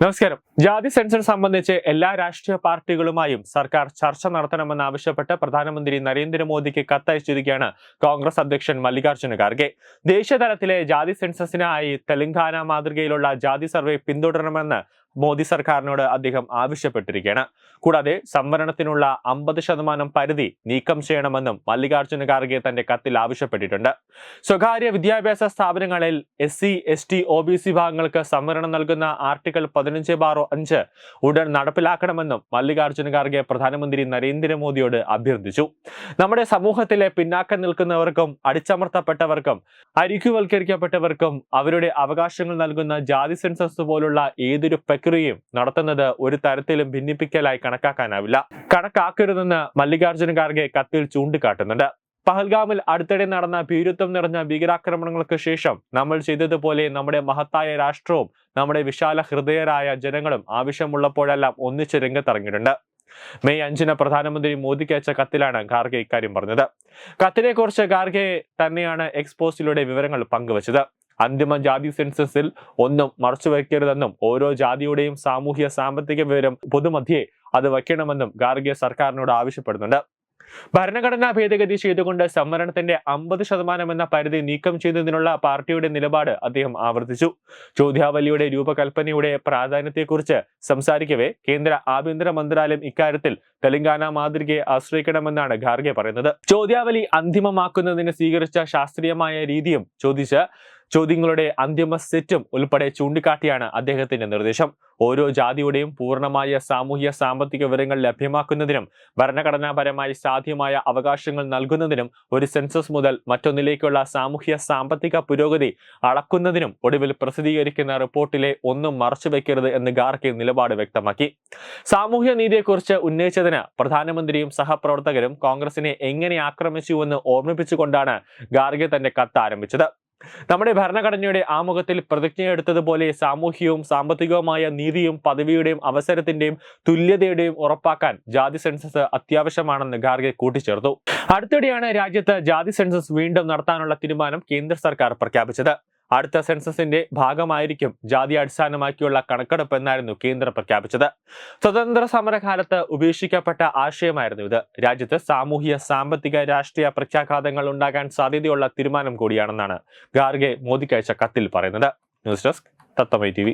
നമസ്കാരം. ജാതി സെൻസർ സംബന്ധിച്ച് എല്ലാ രാഷ്ട്രീയ പാർട്ടികളുമായും സർക്കാർ ചർച്ച നടത്തണമെന്ന് നടത്തണമെന്നാവശ്യപ്പെട്ട് പ്രധാനമന്ത്രി നരേന്ദ്രമോദിക്ക് കത്തയച്ചിരിക്കുകയാണ് കോൺഗ്രസ് അധ്യക്ഷൻ മല്ലികാർജുന ഖാർഗെ. ദേശീയതലത്തിലെ ജാതി സെൻസസിനായി തെലങ്കാന മാതൃകയിലുള്ള ജാതി സർവേ പിന്തുടരണമെന്ന് മോദി സർക്കാരിനോട് അദ്ദേഹം ആവശ്യപ്പെട്ടിരിക്കുകയാണ്. കൂടാതെ സംവരണത്തിനുള്ള അമ്പത് ശതമാനം പരിധി നീക്കം ചെയ്യണമെന്നും മല്ലികാർജുന ഖാർഗെ തന്റെ കത്തിൽ ആവശ്യപ്പെട്ടിട്ടുണ്ട്. സ്വകാര്യ വിദ്യാഭ്യാസ സ്ഥാപനങ്ങളിൽ S C S T O B C വിഭാഗങ്ങൾക്ക് സംവരണം നൽകുന്ന ആർട്ടിക്കിൾ പതിനഞ്ച് ബാറോ അഞ്ച് ഉടൻ നടപ്പിലാക്കണമെന്നും മല്ലികാർജുന ഖാർഗെ പ്രധാനമന്ത്രി നരേന്ദ്രമോദിയോട് അഭ്യർത്ഥിച്ചു. നമ്മുടെ സമൂഹത്തിലെ പിന്നാക്കം നിൽക്കുന്നവർക്കും അടിച്ചമർത്തപ്പെട്ടവർക്കും അരിക്കുവൽക്കരിക്കപ്പെട്ടവർക്കും അവരുടെ അവകാശങ്ങൾ നൽകുന്ന ജാതി സെൻസസ് പോലുള്ള ഏതൊരു പ്രക്രിയയും നടത്തുന്നത് ഒരു തരത്തിലും ഭിന്നിപ്പിക്കലായി കണക്കാക്കാനാവില്ല. കണക്കാക്കരുതെന്ന് മല്ലികാർജുന ഖാർഗെ കത്തിൽ ചൂണ്ടിക്കാട്ടുന്നുണ്ട്. പഹൽഗാമിൽ അടുത്തിടെ നടന്ന ഭീരുത്വം നിറഞ്ഞ ഭീകരാക്രമണങ്ങൾക്ക് ശേഷം നമ്മൾ ചെയ്തതുപോലെ നമ്മുടെ മഹത്തായ രാഷ്ട്രവും നമ്മുടെ വിശാല ഹൃദയരായ ജനങ്ങളും ആവശ്യമുള്ളപ്പോഴെല്ലാം ഒന്നിച്ച് രംഗത്തിറങ്ങിയിട്ടുണ്ട്. മെയ് അഞ്ചിന് പ്രധാനമന്ത്രി മോദിക്ക് അയച്ച കത്തിലാണ് ഖാർഗെ ഇക്കാര്യം പറഞ്ഞത്. കത്തിനെ കുറിച്ച് ഖാർഗെ തന്നെയാണ് എക്സ്പോസിലൂടെ വിവരങ്ങൾ പങ്കുവച്ചത്. അന്തിമ ജാതി സെൻസസിൽ ഒന്നും മറച്ചുവെക്കരുതെന്നും ഓരോ ജാതിയുടെയും സാമൂഹ്യ സാമ്പത്തിക വിവരം പൊതുമധ്യേ അത് വയ്ക്കണമെന്നും ഗാർഗെ സർക്കാരിനോട് ആവശ്യപ്പെടുന്നുണ്ട്. ഭരണഘടനാ ഭേദഗതി ചെയ്തുകൊണ്ട് സംവരണത്തിന്റെ അമ്പത് ശതമാനം എന്ന പരിധി നീക്കം ചെയ്യുന്നതിനുള്ള പാർട്ടിയുടെ നിലപാട് അദ്ദേഹം ആവർത്തിച്ചു. ചോദ്യാവലിയുടെ രൂപകൽപ്പനയുടെ പ്രാധാന്യത്തെക്കുറിച്ച് സംസാരിക്കവേ കേന്ദ്ര ആഭ്യന്തര മന്ത്രാലയം ഇക്കാര്യത്തിൽ തെലങ്കാന മാതൃകയെ ആശ്രയിക്കണമെന്നാണ് ഖാർഗെ പറയുന്നത്. ചോദ്യാവലി അന്തിമമാക്കുന്നതിന് സ്വീകരിച്ച ശാസ്ത്രീയമായ രീതിയും ചോദിച്ച് ചോദ്യങ്ങളുടെ അന്തിമ സെറ്റും ഉൾപ്പെടെ ചൂണ്ടിക്കാട്ടിയാണ് അദ്ദേഹത്തിന്റെ നിർദ്ദേശം. ഓരോ ജാതിയുടെയും പൂർണമായ സാമൂഹ്യ സാമ്പത്തിക വിവരങ്ങൾ ലഭ്യമാക്കുന്നതിനും ഭരണഘടനാപരമായി സാധ്യമായ അവകാശങ്ങൾ നൽകുന്നതിനും ഒരു സെൻസസ് മുതൽ മറ്റൊന്നിലേക്കുള്ള സാമൂഹ്യ സാമ്പത്തിക പുരോഗതി അളക്കുന്നതിനും ഒടുവിൽ പ്രസിദ്ധീകരിക്കുന്ന റിപ്പോർട്ടിലെ ഒന്നും മറച്ചുവെക്കരുത് എന്ന് ഗാർഗെ നിലപാട് വ്യക്തമാക്കി. സാമൂഹ്യ നീതിയെക്കുറിച്ച് ഉന്നയിച്ചതിന് പ്രധാനമന്ത്രിയും സഹപ്രവർത്തകരും കോൺഗ്രസിനെ എങ്ങനെ ആക്രമിച്ചുവെന്ന് ഓർമ്മിപ്പിച്ചുകൊണ്ടാണ് ഗാർഗെ തന്റെ കത്ത് ആരംഭിച്ചത്. നമ്മുടെ ഭരണഘടനയുടെ ആമുഖത്തിൽ പ്രതിജ്ഞയെടുത്തതുപോലെ സാമൂഹികവും സാമ്പത്തികവുമായ നീതിയും പദവിയുടെയും അവസരത്തിന്റെയും തുല്യതയുടെയും ഉറപ്പാക്കാൻ ജാതി സെൻസസ് അത്യാവശ്യമാണെന്ന് ഖാർഗെ കൂട്ടിച്ചേർത്തു. അടുത്തിടെയാണ് രാജ്യത്ത് ജാതി സെൻസസ് വീണ്ടും നടത്താനുള്ള തീരുമാനം കേന്ദ്ര സർക്കാർ പ്രഖ്യാപിച്ചത്. അടുത്ത സെൻസസിന്റെ ഭാഗമായിരിക്കും ജാതി അടിസ്ഥാനമാക്കിയുള്ള കണക്കെടുപ്പ് എന്നായിരുന്നു കേന്ദ്രം പ്രഖ്യാപിച്ചത്. സ്വതന്ത്ര സമരകാലത്ത് ഉപേക്ഷിക്കപ്പെട്ട ആശയമായിരുന്നു ഇത്. രാജ്യത്ത് സാമൂഹ്യ സാമ്പത്തിക രാഷ്ട്രീയ പ്രത്യാഘാതങ്ങൾ ഉണ്ടാകാൻ സാധ്യതയുള്ള തീരുമാനം കൂടിയാണെന്നാണ് ഖാർഗെ മോദിക്ക് അയച്ച കത്തിൽ പറയുന്നത്. News desk തത്തമൈ T